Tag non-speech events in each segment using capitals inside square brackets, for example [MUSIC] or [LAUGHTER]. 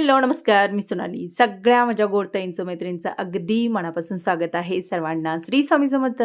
Hello नमस्कार. मी सोनाली. सगळ्या माझ्या गोडताईंचं मैत्रिणींचं अगदी मनापासून स्वागत आहे सर्वांना. श्री स्वामी समर्थ.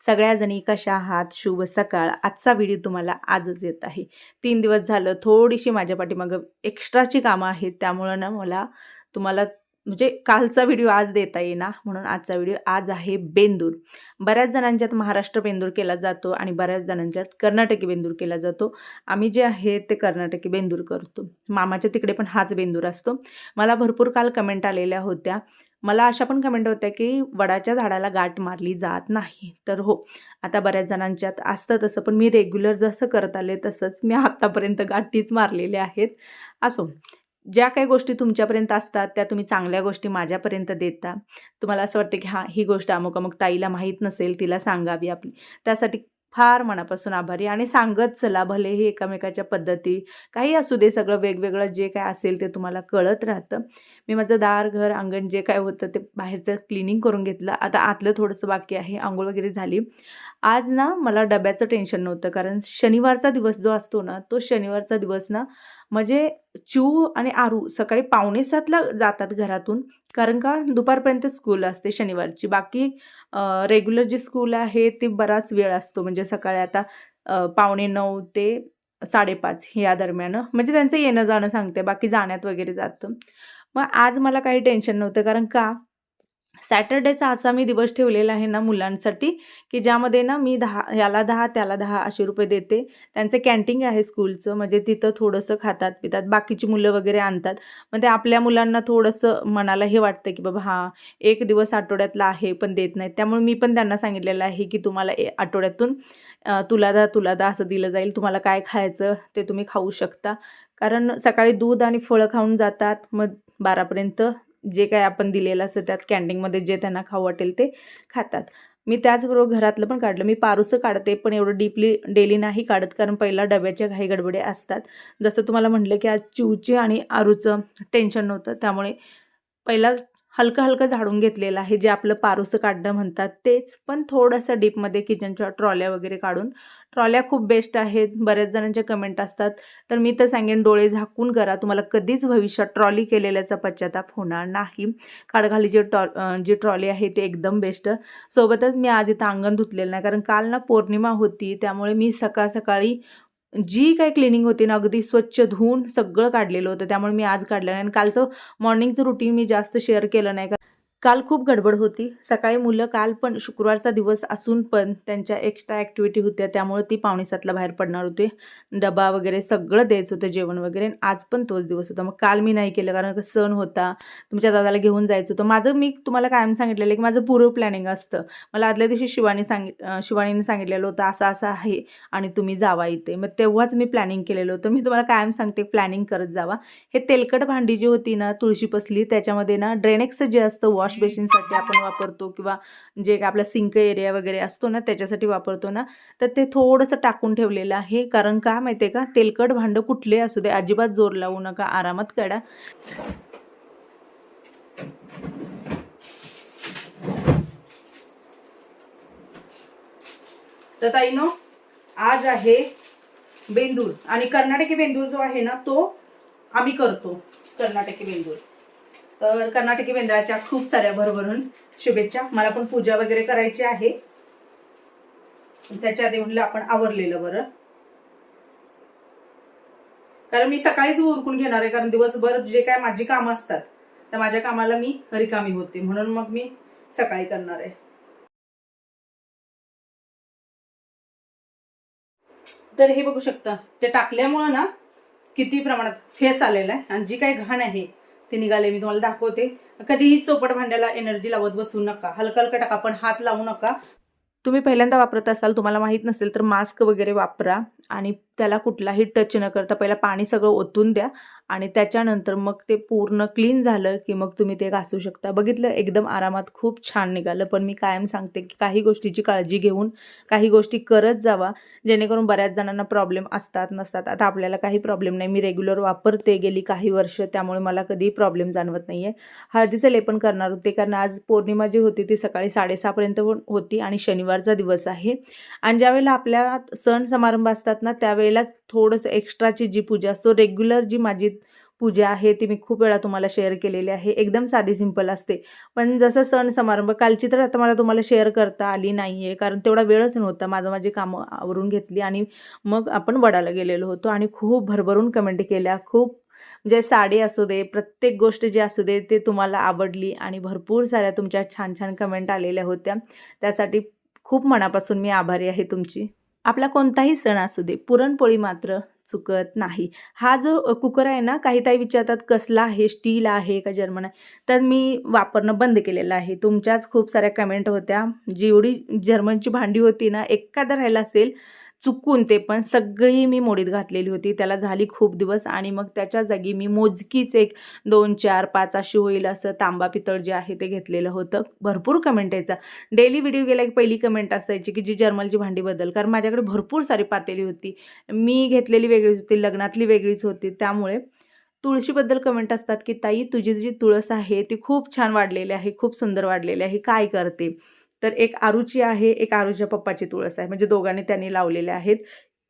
सगळ्याजणी कशा आहात? शुभ सकाळ. आजचा व्हिडिओ तुम्हाला आजच येत आहे. तीन दिवस झालं थोडीशी माझ्या पाठीमागं एक्स्ट्राची कामं आहेत. त्यामुळं ना मला तुम्हाला म्हणजे कालचा व्हिडिओ आज देता येईना म्हणून आजचा व्हिडिओ आज आहे बेंदूर. बऱ्याच जणांच्यात महाराष्ट्र बेंदूर केला जातो आणि बऱ्याच जणांच्यात कर्नाटकी बेंदूर केला जातो. आम्ही जे आहे ते कर्नाटकी बेंदूर करतो. मामाच्या तिकडे पण हाच बेंदूर असतो. मला भरपूर काल कमेंट आलेल्या होत्या. मला अशा पण कमेंट होत्या की वडाच्या झाडाला गाठ मारली जात नाही. तर हो आता बऱ्याच जणांच्यात असतं तसं पण मी रेग्युलर जसं करत आले तसंच मी आत्तापर्यंत गाठीच मारलेल्या आहेत. असो. ज्या काही गोष्टी तुमच्यापर्यंत असतात त्या तुम्ही चांगल्या गोष्टी माझ्यापर्यंत देता. तुम्हाला असं वाटतं की हां ही गोष्ट अमुक अमुक ताईला माहीत नसेल तिला सांगावी आपली. त्यासाठी फार मनापासून आभारी आणि सांगत चला भले हे एकामेकाच्या पद्धती काही असू दे सगळं वेगवेगळं जे काय असेल ते तुम्हाला कळत राहतं. मी माझं दार घर अंगण जे काय होतं ते बाहेरचं क्लिनिंग करून घेतलं. आता आतलं थोडंसं बाकी आहे आंघोळ वगैरे झाली. आज ना मला डब्याचं टेन्शन नव्हतं कारण शनिवारचा दिवस जो असतो ना तो शनिवारचा दिवस ना म्हणजे चू आणि आरू सकाळी पावणे सातला जातात घरातून कारण का दुपारपर्यंत स्कूल असते शनिवारची. बाकी रेग्युलर जी स्कूल आहे ती बराच वेळ असतो म्हणजे सकाळी आता पावणे नऊ ते साडेपाच या दरम्यान. म्हणजे त्यांचं येणं जाणं सांगते बाकी जाण्यात वगैरे जातं. मग आज मला काही टेन्शन नव्हतं कारण का सॅटर्डेचा असा मी दिवस ठेवलेला आहे ना मुलांसाठी की ज्यामध्ये ना मी दहा याला दहा त्याला दहा असे रुपये देते. त्यांचं कॅन्टीन आहे स्कूलचं म्हणजे तिथं थोडंसं खातात पितात बाकीची मुलं वगैरे आणतात. मग ते आपल्या मुलांना थोडंसं मनाला हे वाटतं की बाबा हां एक दिवस आठवड्यातला आहे पण देत नाहीत. त्यामुळे मी पण त्यांना सांगितलेलं आहे की तुम्हाला ए आठवड्यातून तुला दा तुला दा असं दिलं जाईल. तुम्हाला काय खायचं ते तुम्ही खाऊ शकता. कारण सकाळी दूध आणि फळं खाऊन जातात मग बारापर्यंत जे काय आपण दिलेलं असतं त्यात कॅन्टीनमध्ये जे त्यांना खाऊ वाटेल ते खातात. मी त्याचबरोबर घरातलं पण काढलं. मी पारूसं काढते पण एवढं डीपली डेली नाही काढत कारण पहिला डब्याच्या घाई गडबडे असतात. जसं तुम्हाला म्हटलं की आज चिवचे आणि आरूचं टेन्शन नव्हतं. त्यामुळे पहिला हलकं हलकं झाडून घेतलेलं आहे. जे आपलं पारूसं काढणं म्हणतात तेच. पण थोडंसं डीपमध्ये किचनच्या ट्रॉल्या वगैरे काढून. ट्रॉल्या खूप बेस्ट आहेत. बऱ्याच जणांचे कमेंट असतात. तर मी तर सांगेन डोळे झाकून करा. तुम्हाला कधीच भविष्यात ट्रॉली केलेल्याचा पश्चाताप होणार नाही. काडघालीची टॉ ट्रॉ जी ट्रॉली आहे ते एकदम बेस्ट. सोबतच मी आज इथं अंगण धुतलेलं नाही. कारण काल ना पौर्णिमा होती. त्यामुळे मी सकाळ सकाळी जी काही क्लिनिंग होती ना अगदी स्वच्छ धुवून सगळं काढलेलं होतं. त्यामुळे मी आज काढलं नाही. आणि कालचं मॉर्निंगचं रुटीन मी जास्त शेअर केलं नाही. का काल खूप गडबड होती. सकाळी मुलं काल पण शुक्रवारचा दिवस असून पण त्यांच्या एक्स्ट्रा ॲक्टिव्हिटी होत्या. त्यामुळे ती पावणे सातला बाहेर पडणार होते. डबा वगैरे सगळं द्यायचं होतं जेवण वगैरे. आज पण तोच दिवस होता. मग काल मी नाही केलं कारण का सण होता. तुमच्या दादाला घेऊन जायचं होतं. माझं मी तुम्हाला कायम सांगितलेलं आहे की माझं पूर्व प्लॅनिंग असतं. मला आदल्या दिवशी शिवानी सांगित शिवानीने सांगितलेलं होतं असं असं आहे आणि तुम्ही जावा इथे. मग तेव्हाच मी प्लॅनिंग केलेलं होतं. मी तुम्हाला कायम सांगते प्लॅनिंग करत जावा. हे तेलकट भांडी जी होती ना तुळशी पसली त्याच्यामध्ये ना ड्रेनेक्स जे असतं वॉश वॉश बेसिनसाठी आपण वापरतो किंवा जे काय आपला सिंक एरिया वगैरे असतो ना त्याच्यासाठी वापरतो ना तर ते थोडंसं टाकून ठेवलेलं आहे. कारण का माहिती आहे का? तेलकट भांडं कुठले असू दे अजिबात जोर लावू नका आरामात काढा. तर ताईनो आज आहे बेंदूर. आणि कर्नाटकी बेंदूर जो आहे ना तो आम्ही करतो. कर्नाटकी बेंदूर. तर कर्नाटकी बेंद्राच्या खूप साऱ्या भरभरून शुभेच्छा. मला पण पूजा वगैरे करायची आहे. त्याच्या आधी म्हणलं आपण आवरलेलं बरं. कारण मी सकाळीच उरकून घेणार आहे कारण दिवसभर जे काय माझी कामं असतात तर माझ्या कामाला मी रिकामी होते. म्हणून मग मी सकाळी करणार आहे. तर हे बघू शकता ते टाकल्यामुळं ना किती प्रमाणात फेस आलेला आहे आणि जी काही घाण आहे ते निघाले मी तुम्हाला दाखवते. कधीही चोपट भांड्याला एनर्जी लावत बसू नका. हलका हलका टाका पण हात लावू नका. तुम्ही पहिल्यांदा वापरत असाल तुम्हाला माहीत नसेल तर मास्क वगैरे वापरा आणि त्याला कुठलाही टच न करता पहिला पाणी सगळं ओतून द्या आणि त्याच्यानंतर मग ते पूर्ण क्लीन झालं की मग तुम्ही ते घासू शकता. बघितलं? एकदम आरामात खूप छान निघालं. पण मी कायम सांगते की काही गोष्टीची काळजी घेऊन काही गोष्टी करत जावा जेणेकरून बऱ्याच जणांना प्रॉब्लेम असतात नसतात. आता आपल्याला काही प्रॉब्लेम नाही. मी रेग्युलर वापरते गेली काही वर्ष त्यामुळे मला कधीही प्रॉब्लेम जाणवत नाही आहे हळदीचं लेपन करणार होते कारण आज पौर्णिमा जी होती ती सकाळी साडेसहापर्यंत होती आणि शनिवारचा दिवस आहे. आणि ज्यावेळेला आपल्या सण समारंभ असतात ना त्यावेळेलाच थोडंसं एक्स्ट्राची जी पूजा असतो रेग्युलर जी माझी पूजा आहे ती मी खूप वेळा तुम्हाला शेअर केलेली आहे. एकदम साधी सिंपल असते. पण जसं सण समारंभ कालची तर आता मला तुम्हाला शेअर करता आली नाही आहे कारण तेवढा वेळच नव्हता. माझं माझी कामं आवरून घेतली आणि मग आपण वडाला गेलेलो होतो आणि खूप भरभरून कमेंट केल्या. खूप म्हणजे साडी असू दे प्रत्येक गोष्ट जी असू दे ते तुम्हाला आवडली आणि भरपूर साऱ्या तुमच्या छान छान कमेंट आलेल्या होत्या. त्यासाठी खूप मनापासून मी आभारी आहे तुमची. आपला कोणताही सण असू दे पुरणपोळी मात्र चुकत नाही. हा जो कुकर आहे ना काही ताई विचारतात कसला आहे? स्टील आहे का जर्मन आहे? तर मी वापरणं बंद केलेलं आहे. तुमच्याच खूप साऱ्या कमेंट होत्या. जेवढी जर्मनची भांडी होती ना एखादं राहिला असेल चुकून ते पण सगळी मी मोडीत घातलेली होती. त्याला झाली खूप दिवस आणि मग त्याच्या जागी मी मोजकीच एक दोन चार पाच अशी होईल असं तांबा पितळ जे आहे ते घेतलेलं होतं. भरपूर कमेंट यायचा. डेली व्हिडिओ गेला की पहिली कमेंट असायची की जी जर्मलची भांडी बदल. कारण माझ्याकडे भरपूर सारी पातेली होती. मी घेतलेली वेगळीच होती लग्नातली वेगळीच होती. त्यामुळे तुळशीबद्दल कमेंट असतात की ताई तुझी जी तुळस आहे ती खूप छान वाढलेली आहे खूप सुंदर वाढलेली आहे. काय करते? तर एक आरूची आहे एक आरूच्या पप्पाची तुळस आहे. म्हणजे दोघांनी त्यांनी लावलेल्या आहेत.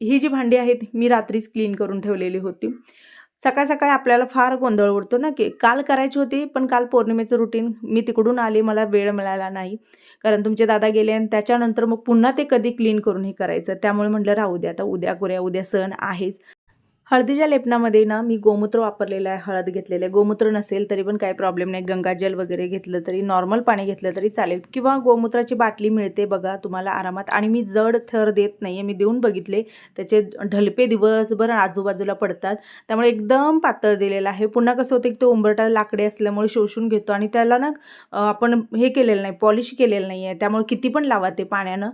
ही जी भांडी आहेत मी रात्रीच क्लीन करून ठेवलेली होती. सकाळ सकाळी आपल्याला फार गोंधळ उडतो ना की काल करायची होती पण काल पौर्णिमेचं रुटीन मी तिकडून आले मला वेळ मिळाला नाही. कारण तुमचे दादा गेले आणि त्याच्यानंतर मग पुन्हा ते कधी क्लीन करून हे करायचं. त्यामुळे म्हटलं राहू द्या आता उद्या करूया उद्या सण आहेच. हळदीच्या लेपनामध्ये ना मी गोमूत्र वापरलेलं आहे हळद घेतलेलं आहे. गोमूत्र नसेल तरी पण काही प्रॉब्लेम नाही. गंगाजल वगैरे घेतलं तरी नॉर्मल पाणी घेतलं तरी चालेल. किंवा गोमूत्राची बाटली मिळते बघा तुम्हाला आरामात. आणि मी जड थर देत नाही आहे मी देऊन बघितले. त्याचे ढलपे दिवसभर आजूबाजूला पडतात. त्यामुळे एकदम पातळ दिलेलं आहे. पुन्हा कसं होतं की तो उंबरटा लाकडे असल्यामुळे शोषून घेतो. आणि त्याला ना आपण हे केलेलं नाही पॉलिश केलेलं नाही आहे त्यामुळे किती पण लावा ते पाण्यानं.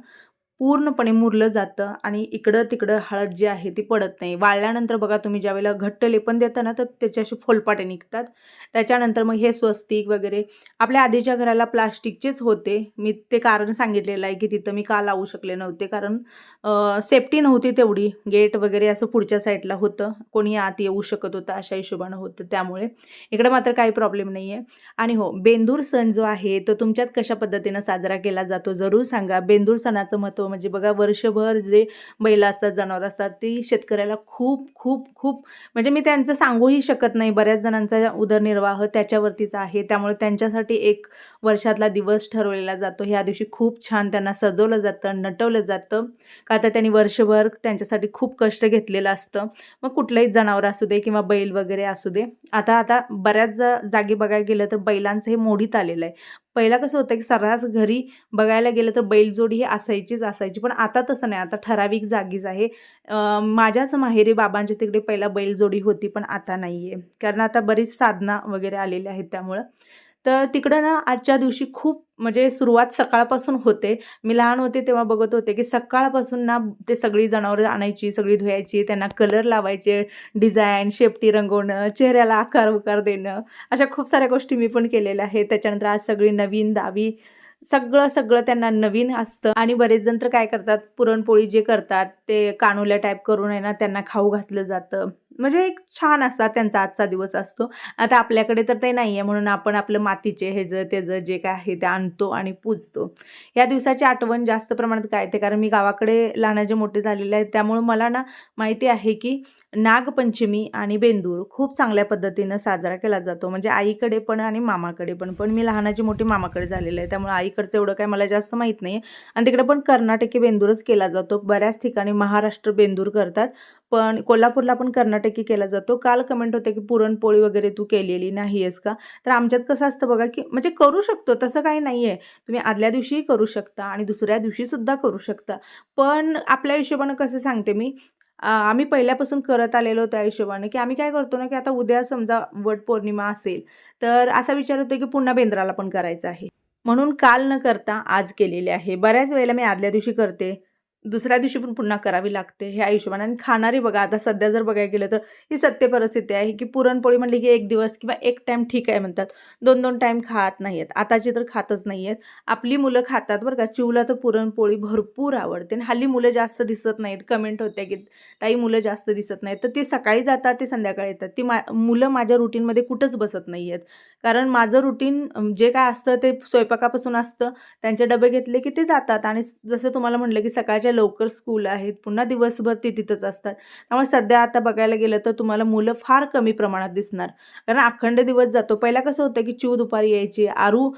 पूर्णपणे मुरलं जातं आणि इकडं तिकडं हळद जी आहे ती पडत नाही. वाळल्यानंतर बघा तुम्ही ज्यावेळेला घट्ट लेपन देता ना तर त्याचे असे फोलपाटे निघतात. त्याच्यानंतर मग हे स्वस्तिक वगैरे. आपल्या आधीच्या घराला प्लास्टिकचेच होते. मी ते कारण सांगितलेलं आहे की तिथं मी का लावू शकले नव्हते. कारण सेफ्टी नव्हती तेवढी. गेट वगैरे असं पुढच्या साईडला होतं. कोणी आत येऊ शकत होतं अशा हिशोबानं होतं त्यामुळे. इकडं मात्र काही प्रॉब्लेम नाही आहे आणि हो बेंदूर सण जो आहे तो तुमच्यात कशा पद्धतीनं साजरा केला जातो? जरूर सांगा. बेंदूर सणाचं महत्त्व म्हणजे बघा वर्षभर जे बैल असतात जनावर असतात ती शेतकऱ्याला खूप खूप खूप म्हणजे मी त्यांचं सांगूही शकत नाही. बऱ्याच जणांचा उदरनिर्वाह त्याच्यावरतीच आहे. त्यामुळे त्यांच्यासाठी एक वर्षातला दिवस ठरवलेला जातो. ह्या दिवशी खूप छान त्यांना सजवलं जातं नटवलं जातं. का तर त्यांनी वर्षभर त्यांच्यासाठी खूप कष्ट घेतलेलं असतं. मग कुठलंही जनावर असू दे किंवा बैल वगैरे असू दे. आता आता बऱ्याच जागी बघायला गेलं तर बैलांचं हे मोडीत आलेलं आहे. पहिला कसं होतं की सर्रास घरी बघायला गेलं तर बैलजोडी ही असायचीच असायची पण आता तसं नाही. आता ठराविक जागीच आहे. माझ्याच माहेरी बाबांच्या तिकडे पहिला बैलजोडी होती पण आता नाही आहे कारण आता बरीच साधना वगैरे आलेली आहेत त्यामुळं. तर तिकडं ना आजच्या दिवशी खूप म्हणजे सुरुवात सकाळपासून होते. मी लहान होते तेव्हा बघत होते की सकाळपासून ना ते सगळी जनावरं आणायची सगळी धुवायची त्यांना कलर लावायचे डिझाईन शेपटी रंगवणं चेहऱ्याला आकार उकार देणं अशा खूप साऱ्या गोष्टी मी पण केलेल्या आहेत. त्याच्यानंतर आज सगळी नवीन दावी सगळं सगळं त्यांना नवीन असतं. आणि बरेच जण तर काय करतात पुरणपोळी जे करतात ते कानुल्या टाईप करून आहे ना त्यांना खाऊ घातलं जातं. म्हणजे एक छान असा त्यांचा आजचा दिवस असतो. आता आपल्याकडे तर ते नाही आहे म्हणून आपण आपलं मातीचे हे ज त्याचं जे काय आहे ते आणतो आणि पूजतो. या दिवसाची आठवण जास्त प्रमाणात काय ते कारण मी गावाकडे लहानाचे मोठे झालेले आहेत त्यामुळं मला ना माहिती आहे की नागपंचमी आणि बेंदूर खूप चांगल्या पद्धतीनं साजरा केला जातो. म्हणजे आईकडे पण आणि मामाकडे पण. पण मी लहानाची मोठी मामाकडे झालेलं आहे त्यामुळे आईकडचं एवढं काय मला जास्त माहीत नाही आणि तिकडे पण कर्नाटकी बेंदूरच केला जातो. बऱ्याच ठिकाणी महाराष्ट्र बेंदूर करतात. पण कोल्हापूरला पण कर्नाटकी केला जातो. काल कमेंट होते की पुरणपोळी वगैरे तू केलेली नाही आहेस का? तर आमच्यात कसं असतं बघा की म्हणजे करू शकतो तसं काही नाही आहे तुम्ही आदल्या दिवशीही करू शकता आणि दुसऱ्या दिवशीसुद्धा करू शकता. पण आपल्या हिशोबानं कसं सांगते मी आम्ही पहिल्यापासून करत आलेलो त्या हिशोबाने की आम्ही काय करतो ना की आता उद्या समजा वटपौर्णिमा असेल तर असा विचार होतो की पुन्हा बेंद्राला पण करायचं आहे. म्हणून काल न करता आज केलेले आहे. बऱ्याच वेळेला मी आदल्या दिवशी करते. दुसऱ्या दिवशी पण पुन्हा करावी लागते हे आयुष्यमान. आणि खाणारी बघा आता सध्या जर बघायला गेलं तर ही सत्य परिस्थिती आहे की पुरणपोळी म्हणली की एक दिवस किंवा एक टाईम ठीक आहे म्हणतात. दोन दोन टाईम खात नाही आहेत आताची तर खातच नाही आहेत आपली मुलं खातात बरं का. चिवला तर पुरणपोळी भरपूर आवडते. आणि हल्ली मुलं जास्त दिसत नाहीत. कमेंट होत्या की ताई मुलं जास्त दिसत नाहीत. तर ते सकाळी जातात ते संध्याकाळी येतात. ती मा मुलं माझ्या रुटीनमध्ये कुठंच बसत नाही आहेत कारण माझं रुटीन जे काय असतं ते स्वयंपाकापासून असतं. त्यांचे डबे घेतले की ते जातात. आणि जसं तुम्हाला म्हटलं की सकाळच्या लवकर स्कूल आहेत पुन्हा दिवसभर ते तिथंच असतात. त्यामुळे सध्या आता बघायला गेलं तर तुम्हाला मुलं फार कमी प्रमाणात दिसणार. कारण अखंड दिवस जातो. पहिला कसं होतं की चिव दुपारी यायची आरू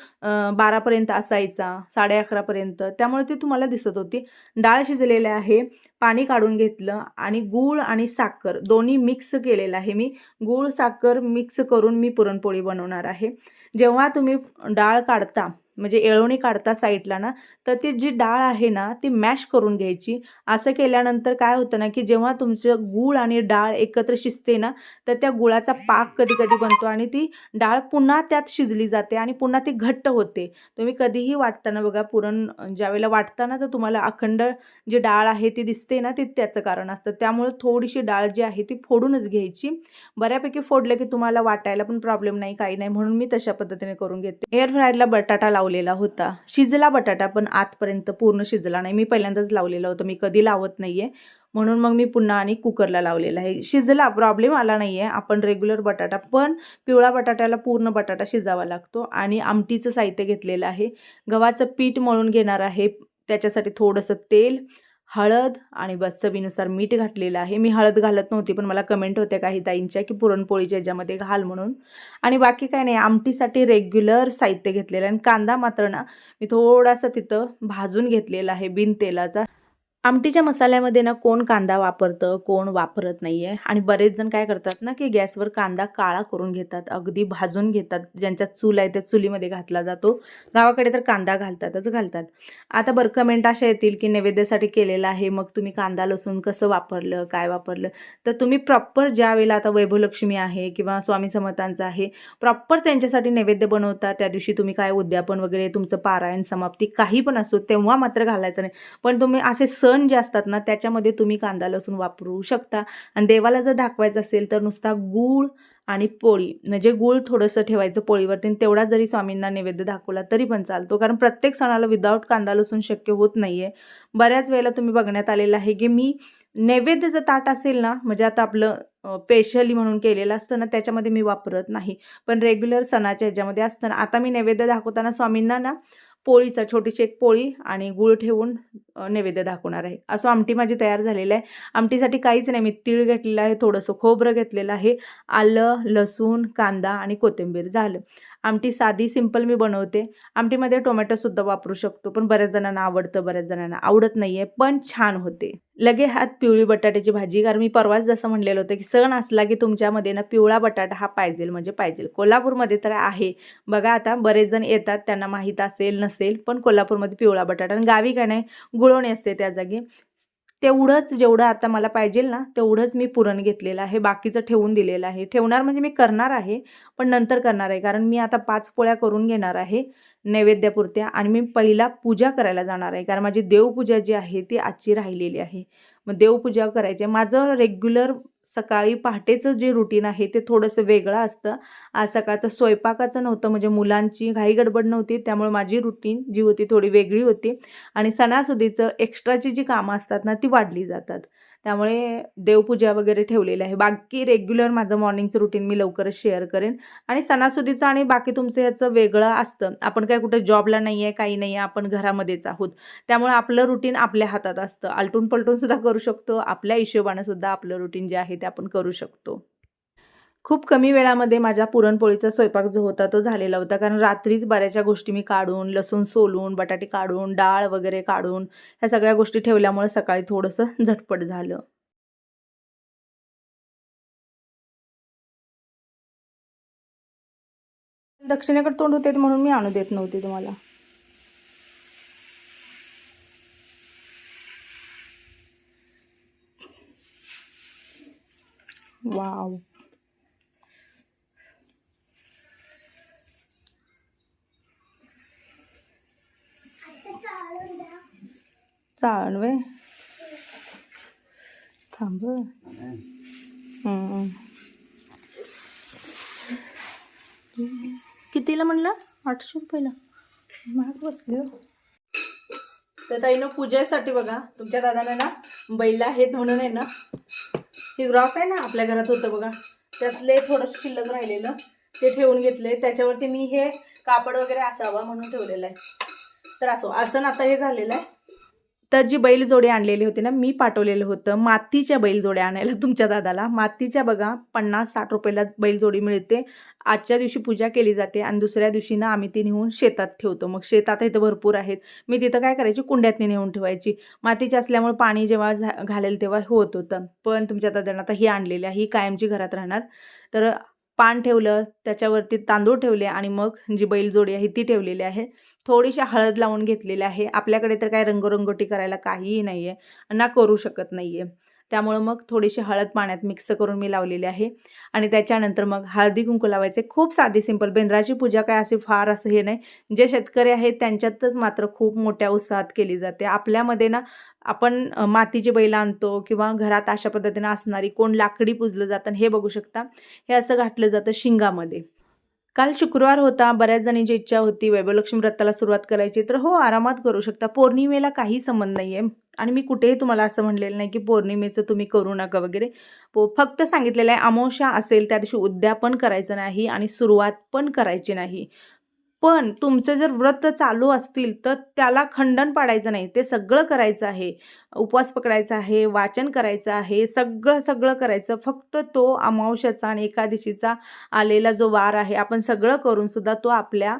बारापर्यंत असायचा साडे अकरापर्यंत त्यामुळे ती तुम्हाला दिसत होती. डाळ शिजलेली आहे पाणी काढून घेतलं आणि गूळ आणि साखर दोन्ही मिक्स केलेलं आहे मी. गूळ साखर मिक्स करून मी पुरणपोळी बनवणार आहे. जेव्हा तुम्ही डाळ काढता म्हणजे येळवणी काढता साईडला ना तर ती जी डाळ आहे ना ती मॅश करून घ्यायची. असं केल्यानंतर काय होतं ना की जेव्हा तुमचं गूळ आणि डाळ एकत्र शिजते ना तर त्या गुळाचा पाक कधी कधी बनतो आणि ती डाळ पुन्हा त्यात शिजली जाते आणि पुन्हा ती घट्ट होते. तुम्ही कधीही वाटताना बघा पुरण ज्यावेळेला वाटताना तर तुम्हाला अखंड जी डाळ आहे ती दिसते ना ते त्याचं कारण असतं. त्यामुळे थोडीशी डाळ जी आहे ती फोडूनच घ्यायची. बऱ्यापैकी फोडलं की तुम्हाला वाटायला पण प्रॉब्लेम नाही काही नाही. म्हणून मी तशा पद्धतीने करून घेते. एअर फ्रायरला बटाटा लावलेला होता. शिजला बटाटा पण आतपर्यंत पूर्ण शिजला नाही. मी पहिल्यांदाच लावलेला होता. मी कधी लावत नाही आहे म्हणून मग मी पुन्हा आणि कुकरला लावलेला आहे. शिजला प्रॉब्लेम आला नाही आहे आपण रेग्युलर बटाटा पण पिवळा बटाट्याला पूर्ण बटाटा शिजावा लागतो. आणि आमटीचं साहित्य घेतलेलं आहे. गव्हाचं पीठ मळून घेणार आहे. त्याच्यासाठी थोडंसं तेल हळद आणि बस चवीनुसार मीठ घातलेलं आहे. मी हळद घालत नव्हती पण मला कमेंट होत्या काही ताईंच्या की पुरणपोळीच्या याच्यामध्ये घाल म्हणून. आणि बाकी काय नाही आमटीसाठी रेग्युलर साहित्य घेतलेलं आहे. आणि कांदा मात्र ना मी थोडासा तिथं भाजून घेतलेला आहे बिन तेलाचा आमटीच्या मसाल्यामध्ये ना कोण कांदा वापरतं कोण वापरत नाही आहे आणि बरेच जण काय करतात ना की गॅसवर कांदा काळा करून घेतात अगदी भाजून घेतात. ज्यांच्या चूल आहे त्या चुलीमध्ये घातला जातो. गावाकडे तर कांदा घालतातच घालतात. आता बरं कमेंट अशा येतील की नैवेद्यासाठी केलेलं आहे. मग तुम्ही कांदा लसूण कसं वापरलं काय वापरलं? तर तुम्ही प्रॉपर ज्या वेळेला आता वैभवलक्ष्मी आहे किंवा स्वामी समर्थांचं आहे प्रॉपर त्यांच्यासाठी नैवेद्य बनवता. त्या दिवशी तुम्ही काय उद्यापन वगैरे तुमचं पारायण समाप्ती काही पण असो तेव्हा मात्र घालायचं नाही. पण तुम्ही असे सण जे असतात ना त्याच्यामध्ये तुम्ही कांदा लसूण वापरू शकता. आणि देवाला जर दाखवायचं असेल तर नुसता गूळ आणि पोळी म्हणजे गूळ थोडंसं ठेवायचं पोळीवरती आणि तेवढा जरी स्वामींना नैवेद्य दाखवला तरी पण चालतो. कारण प्रत्येक सणाला विदाऊट कांदा लसूण शक्य होत नाही आहे बऱ्याच वेळेला तुम्ही बघण्यात आलेलं आहे की मी नैवेद्यचं ताट असेल ना म्हणजे आता आपलं स्पेशली म्हणून केलेलं असतं ना त्याच्यामध्ये मी वापरत नाही. पण रेग्युलर सणाच्या ह्याच्यामध्ये असतं ना आता मी नैवेद्य दाखवताना स्वामींना ना पोळीचा छोटीशी एक पोळी आणि गूळ ठेवून नैवेद्य दाखवणार आहे. असं आमटी माझी तयार झालेलं आहे. आमटीसाठी काहीच नाही मी तीळ घेतलेलं आहे थोडंसं खोबरं घेतलेलं आहे आलं लसूण कांदा आणि कोथिंबीर झालं. आमटी साधी सिंपल मी बनवते. आमटीमध्ये टोमॅटोसुद्धा वापरू शकतो पण बऱ्याच जणांना आवडतं बऱ्याच जणांना आवडत नाही आहे पण छान होते. लगे हात पिवळी बटाट्याची भाजी कारण मी परवाच जसं म्हणलेलं होतं की सण असला की तुमच्यामध्ये ना पिवळा बटाटा हा पाहिजे म्हणजे पाहिजे कोल्हापूरमध्ये तर आहे. बघा आता बरेच जण येतात त्यांना माहीत असेल नसेल पण कोल्हापूरमध्ये पिवळा बटाटा. आणि गावी काय नाही गुळवणी असते त्या जागी. तेवढंच जेवढं आता मला पाहिजे ना तेवढंच मी पुरण घेतलेलं आहे. बाकीचं ठेवून दिलेलं आहे. ठेवणार म्हणजे मी करणार आहे पण नंतर करणार आहे. कारण मी आता पाच पोळ्या करून घेणार आहे नैवेद्यापुरत्या आणि मी पहिला पूजा करायला जाणार आहे. कारण माझी देवपूजा जी आहे ती आजची राहिलेली आहे. मग देवपूजा करायची. आहे. माझं रेग्युलर सकाळी पहाटेचं जे रुटीन आहे ते थोडंसं वेगळं असतं. आज सकाळचं स्वयंपाकाचं नव्हतं म्हणजे मुलांची घाई गडबड नव्हती त्यामुळे माझी रुटीन जी होती थोडी वेगळी होती. आणि सणासुदीचं एक्स्ट्राची जी कामं असतात ना ती वाढली जातात. त्यामुळे देवपूजा वगैरे ठेवलेली आहे. बाकी रेग्युलर माझं मॉर्निंगचं रुटीन मी लवकरच शेअर करेन. आणि सणासुदीचं आणि बाकी तुमचं ह्याचं वेगळं असतं. आपण काय कुठं जॉबला नाही आहे काही नाही आहे आपण घरामध्येच आहोत. त्यामुळे आपलं रुटीन आपल्या हातात असतं. आलटून पलटून सुद्धा करू शकतो. आपल्या हिशोबानं सुद्धा आपलं रुटीन जे आहे ते आपण करू शकतो. खूप कमी वेळामध्ये माझ्या पुरणपोळीचा स्वयंपाक जो होता तो झालेला होता. कारण रात्रीच बऱ्याचशा गोष्टी मी काढून लसूण सोलून बटाटे काढून डाळ वगैरे काढून ह्या सगळ्या गोष्टी ठेवल्यामुळे सकाळी थोडंसं [LAUGHS] झटपट झालं. दक्षिणेकडे तोंड होते म्हणून मी आणू देत नव्हते तुम्हाला. वाव. चाळण वे थांब कितीला म्हणलं? आठशे रुपयाला. महाग बसले हो. तर ताईनं पूजेसाठी बघा तुमच्या दादाने ना बैल आहेत म्हणून आहे ना ही ग्रॉस आहे ना आपल्या घरात होतं बघा. त्यातले थोडंसं शिल्लक राहिलेलं ते ठेवून घेतले. त्याच्यावरती मी हे कापड वगैरे असावं म्हणून ठेवलेलं आहे. तर असो आसन आता हे झालेलं आहे. तर जी बैलजोडी आणलेली होती ना मी पाठवलेलं होतं. मातीच्या बैलजोड्या आणायला [LAUGHS] तुमच्या दादाला. मातीच्या बघा पन्नास साठ रुपयाला बैलजोडी मिळते. आजच्या दिवशी पूजा केली जाते आणि दुसऱ्या दिवशी ना आम्ही ती नेऊन शेतात ठेवतो. मग शेतात इथं भरपूर आहेत. मी तिथं काय करायची? कुंड्यातनी नेऊन ठेवायची. मातीची असल्यामुळे पाणी जेव्हा झा घालेल तेव्हा होत होतं. पण तुमच्या दादांना आता ही आणलेली आहे. ही कायमची घरात राहणार. तर पान ठेवलं त्याच्यावरती तांदूळ ठेवले आणि मग जी बैलजोडी आहे ती ठेवलेली आहे. थोडीशी हळद लावून घेतलेली आहे. आपल्याकडे तर काय रंगरंगोटी करायला काहीही नाही आहे ना करू शकत नाही आहे त्यामुळं मग थोडीशी हळद पाण्यात मिक्स करून मी लावलेली आहे. आणि त्याच्यानंतर मग हळदी कुंकू लावायचे. खूप साधी सिंपल. बेंद्राची पूजा काय असे फार असं हे नाही. जे शेतकरी आहेत त्यांच्यातच मात्र खूप मोठ्या उत्साहात केली जाते. आपल्यामध्ये ना आपण मातीची बैल आणतो किंवा घरात अशा पद्धतीनं असणारी कोण लाकडी पुजलं जातं आणि हे बघू शकता. हे असं घातलं जातं शिंगामध्ये. काल शुक्रवार होता बऱ्याच जणींची इच्छा होती वैभवलक्ष्मी व्रताला सुरुवात करायची. तर हो आरामात करू शकता. पौर्णिमेला काही संबंध नाही आहे आणि मी कुठेही तुम्हाला असं म्हणलेलं नाही की पौर्णिमेचं तुम्ही करू नका वगैरे. पो फक्त सांगितलेलं आहे अमावस्या असेल त्या दिवशी उद्यापन करायचं नाही आणि सुरुवात पण करायची नाही. पण तुमचे जर व्रत चालू असतील तर त्याला खंडन पाडायचं नाही. ते सगळं करायचं आहे. उपवास पकडायचा आहे वाचन करायचं आहे सगळं सगळं करायचं. फक्त तो अमावश्याचा आणि एकादशीचा आलेला जो वार आहे आपण सगळं करून सुद्धा तो आपल्या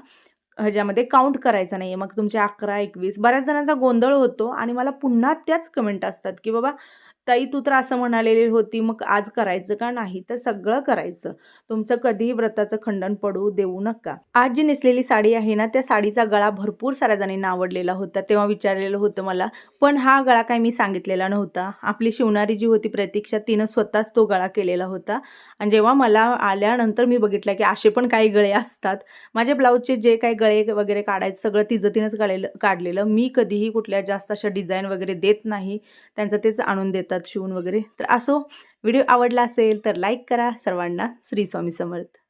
ह्याच्यामध्ये काउंट करायचा नाही आहे मग तुमचे अकरा एकवीस बऱ्याच जणांचा गोंधळ होतो आणि मला पुन्हा त्याच कमेंट असतात की बाबा ताई तू तर असं म्हणालेली होती मग आज करायचं का नाही? तर सगळं करायचं. तुमचं कधीही व्रताचं खंडन पडू देऊ नका. आज जी नेसलेली साडी आहे ना त्या साडीचा गळा भरपूर साऱ्या जणींना आवडलेला होता तेव्हा विचारलेलं होतं मला. पण हा गळा काय मी सांगितलेला नव्हता. आपली शिवणारी जी होती प्रतीक्षा तिनं स्वतःच तो गळा केलेला होता. आणि जेव्हा मला आल्यानंतर मी बघितलं की असे पण काही गळे असतात. माझ्या ब्लाऊजचे जे काही गळे वगैरे काढायचं सगळं तिचं तिनंच काढलेलं काढलेलं. मी कधीही कुठल्या जास्त अशा डिझाईन वगैरे देत नाही. त्यांचं तेच आणून देतात. शिवून वगैरे. तर असो व्हिडिओ आवडला असेल तर लाईक करा. सर्वांना श्री स्वामी समर्थ.